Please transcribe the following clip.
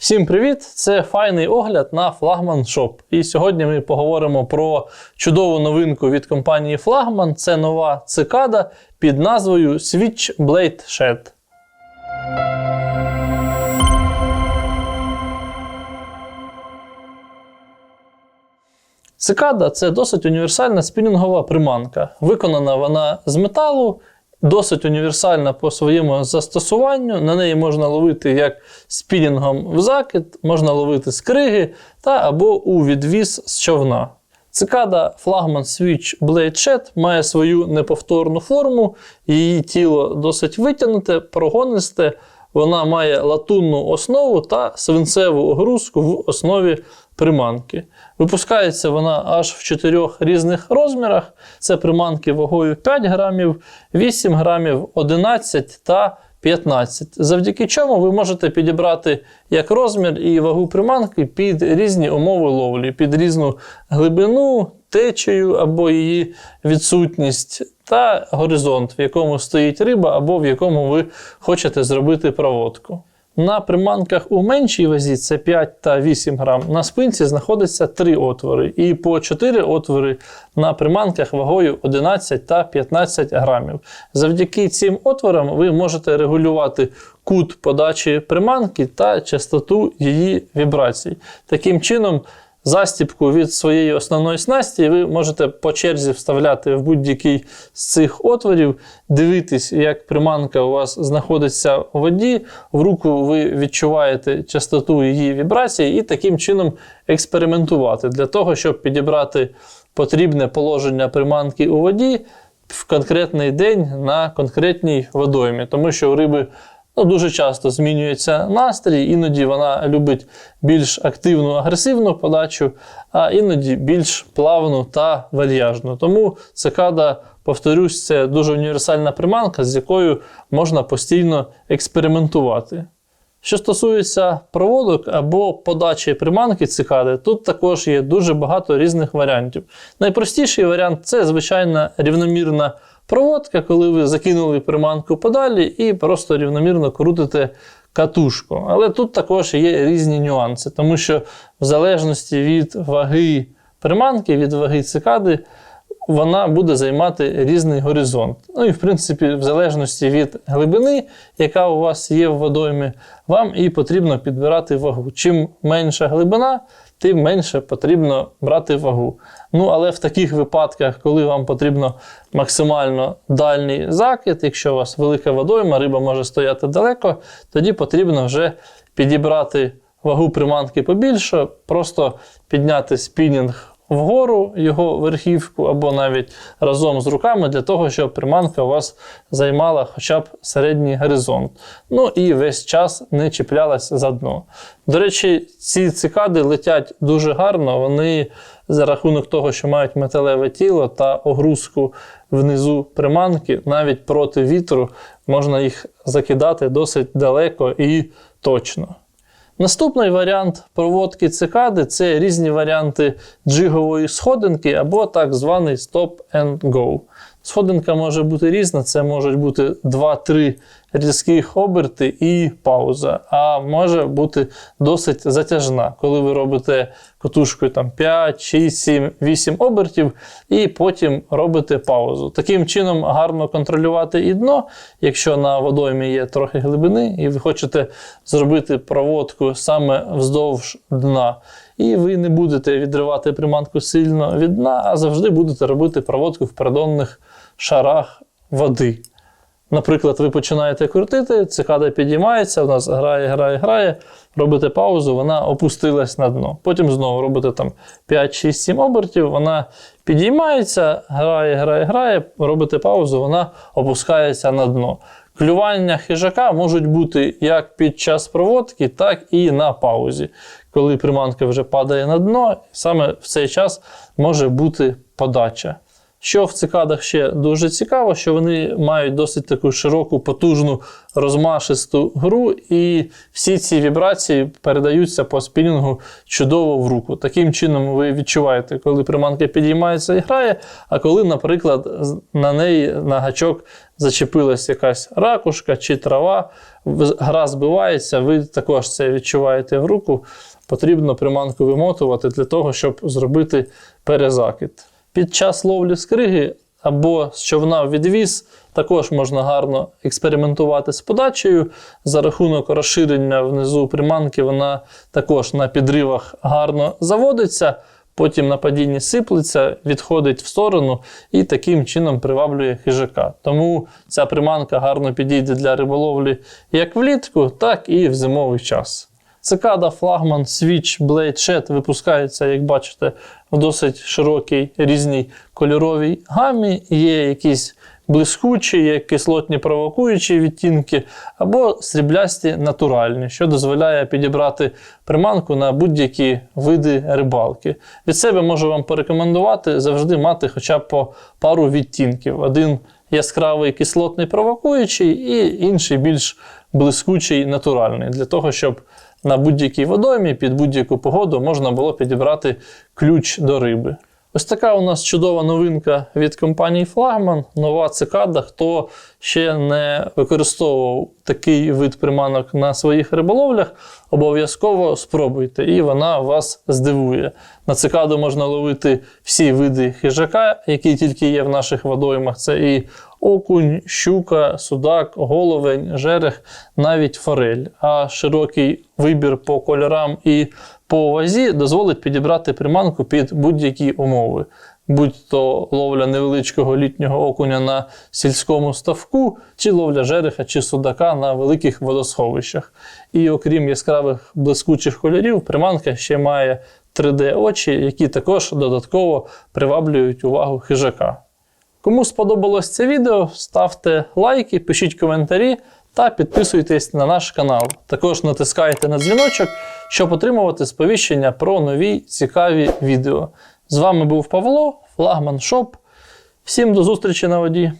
Всім привіт! Це файний огляд на Flagman Shop. І сьогодні ми поговоримо про чудову новинку від компанії Flagman. Це нова цикада під назвою Switchblade Shed. Цикада це досить універсальна спінінгова приманка. Виконана вона з металу, досить універсальна по своєму застосуванню. На неї можна ловити як спінінгом в закид, можна ловити з криги та або у відвіз з човна. Цикада Flagman Switch Blade Shed має свою неповторну форму, її тіло досить витягнуте, прогонисте. Вона має латунну основу та свинцеву огрузку в основі приманки. Випускається вона аж в чотирьох різних розмірах. Це приманки вагою 5 грамів, 8 грамів, 11 та 15. Завдяки чому ви можете підібрати як розмір і вагу приманки під різні умови ловлі, під різну глибину, течію або її відсутність, та горизонт, в якому стоїть риба, або в якому ви хочете зробити проводку. На приманках у меншій вазі це 5 та 8 грам. На спинці знаходиться 3 отвори, і по 4 отвори на приманках вагою 11 та 15 грамів. Завдяки цим отворам ви можете регулювати кут подачі приманки та частоту її вібрацій. Таким чином, Застіпку від своєї основної снасті ви можете по черзі вставляти в будь-який з цих отворів, дивитись, як приманка у вас знаходиться у воді, в руку ви відчуваєте частоту її вібрацій, і таким чином експериментувати. Для того, щоб підібрати потрібне положення приманки у воді в конкретний день на конкретній водоймі, тому що у риби Ну, Дуже часто змінюється настрій, іноді вона любить більш активну, агресивну подачу, а іноді більш плавну та вальяжну. Тому цикада, повторюсь, це дуже універсальна приманка, з якою можна постійно експериментувати. Що стосується проводок або подачі приманки цикади, тут також є дуже багато різних варіантів. Найпростіший варіант це звичайна рівномірна проводка, коли ви закинули приманку подалі і просто рівномірно крутите катушку. Але тут також є різні нюанси, тому що в залежності від ваги приманки, від ваги цикади, вона буде займати різний горизонт. Ну і, в принципі, в залежності від глибини, яка у вас є в водоймі, вам і потрібно підбирати вагу. Чим менша глибина, тим менше потрібно брати вагу. Ну, але в таких випадках, коли вам потрібно максимально дальній закид, якщо у вас велика водойма, риба може стояти далеко, тоді потрібно вже підібрати вагу приманки побільше, просто підняти спінінг вгору його верхівку, або навіть разом з руками, для того, щоб приманка у вас займала хоча б середній горизонт. Ну і весь час не чіплялась за дно. До речі, ці цикади летять дуже гарно, вони за рахунок того, що мають металеве тіло та огрузку внизу приманки, навіть проти вітру можна їх закидати досить далеко і точно. Наступний варіант проводки цикади це різні варіанти джигової сходинки або так званий stop and go. Сходинка може бути різна, це можуть бути 2-3 різких оберти і пауза. А може бути досить затяжна, коли ви робите котушкою там 5, 6, 7, 8 обертів, і потім робите паузу. Таким чином гарно контролювати і дно, якщо на водоймі є трохи глибини, і ви хочете зробити проводку саме вздовж дна. І ви не будете відривати приманку сильно від дна, а завжди будете робити проводку в придонних шарах води. Наприклад, ви починаєте крутити, цикада підіймається, нас грає, грає, грає, робите паузу, вона опустилась на дно. Потім знову робите там 5, 6, 7 обертів, вона підіймається, грає, грає, грає, робите паузу, вона опускається на дно. Клювання хижака можуть бути як під час проводки, так і на паузі. Коли приманка вже падає на дно, саме в цей час може бути подача. Що в цикадах ще дуже цікаво, що вони мають досить таку широку, потужну, розмашисту гру, і всі ці вібрації передаються по спінінгу чудово в руку. Таким чином, ви відчуваєте, коли приманка підіймається і грає, а коли, наприклад, на неї на гачок зачепилась якась ракушка чи трава, гра збивається, ви також це відчуваєте в руку. Потрібно приманку вимотувати для того, щоб зробити перезакид. Під час ловлі скриги або з човна в відвіз також можна гарно експериментувати з подачею. За рахунок розширення внизу приманки вона також на підривах гарно заводиться. Потім на падінні сиплеться, відходить в сторону і таким чином приваблює хижака. Тому ця приманка гарно підійде для риболовлі як влітку, так і в зимовий час. Цикада, флагман, свіч, блейд, шет випускаються, як бачите, в досить широкій різній кольоровій гамі. Є якісь блискучі, є кислотні провокуючі відтінки, або сріблясті натуральні, що дозволяє підібрати приманку на будь-які види рибалки. Від себе можу вам порекомендувати завжди мати хоча б по пару відтінків. Один яскравий кислотний провокуючий, і інший більш блискучий натуральний, для того, щоб на будь-якій водоймі під будь-яку погоду можна було підібрати ключ до риби. Ось така у нас чудова новинка від компанії Flagman, нова цикада. Хто ще не використовував такий вид приманок на своїх риболовлях, обов'язково спробуйте, і вона вас здивує. На цикаду можна ловити всі види хижака, які тільки є в наших водоймах. Це і окунь, щука, судак, головень, жерех, навіть форель. А широкий вибір по кольорам і по вазі дозволить підібрати приманку під будь-які умови. Будь-то ловля невеличкого літнього окуня на сільському ставку, чи ловля жереха чи судака на великих водосховищах. І окрім яскравих блискучих кольорів, приманка ще має 3D-очі, які також додатково приваблюють увагу хижака. Кому сподобалось це відео, ставте лайки, пишіть коментарі та підписуйтесь на наш канал. Також натискайте на дзвіночок, щоб отримувати сповіщення про нові цікаві відео. З вами був Павло, флагман Шоп. Всім до зустрічі на воді!